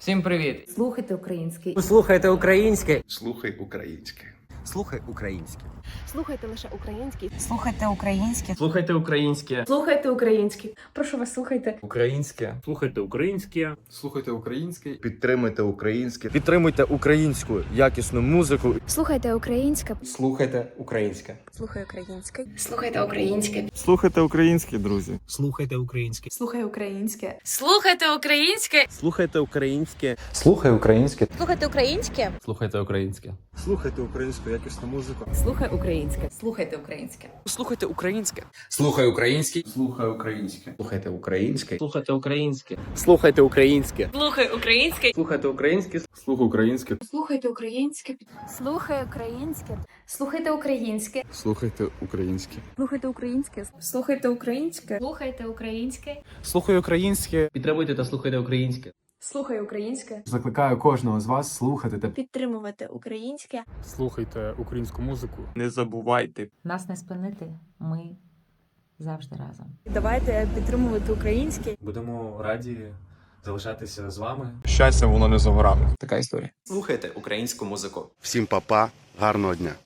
Всім привіт! Слухайте український. Слухайте українське. Слухай українське. Слухай українське. Слухайте лише український. Слухайте українське. Слухайте українське. Слухайте український. Прошу вас, слухайте. Українське. Слухайте українське. Слухайте українське. Підтримуйте українське. Підтримуйте українську якісну музику. Слухайте українське. Слухайте українське. Слухай українське. Слухайте українське. Слухайте українське, друзі. Слухайте українське. Слухай українське. Слухайте українське. Слухайте українське. Слухай українське. Слухайте українське. Слухайте українське. Слухайте українську якісну музику. Слухай українське. Слухайте українське. Слухайте українське. Слухай український. Слухай українське. Слухайте українське. Слухайте українське. Слухайте українське. Слухай українське. Слухайте українське. Слухай українське. Слухайте українське. Слухай українське. Слухайте українське. Слухайте українське. Слухайте українське. Слухайте українське. Слухайте українське. Слухай українське. Підтримуйте та слухайте українське. Слухай українське. Закликаю кожного з вас слухати та Підтримувати українське. Слухайте українську музику. не забувайте. Нас не спинити. Ми завжди разом. Давайте підтримувати українське. Будемо раді залишатися з вами. Щастя, воно не за горами. Така історія. Слухайте українську музику. Всім папа, гарного дня.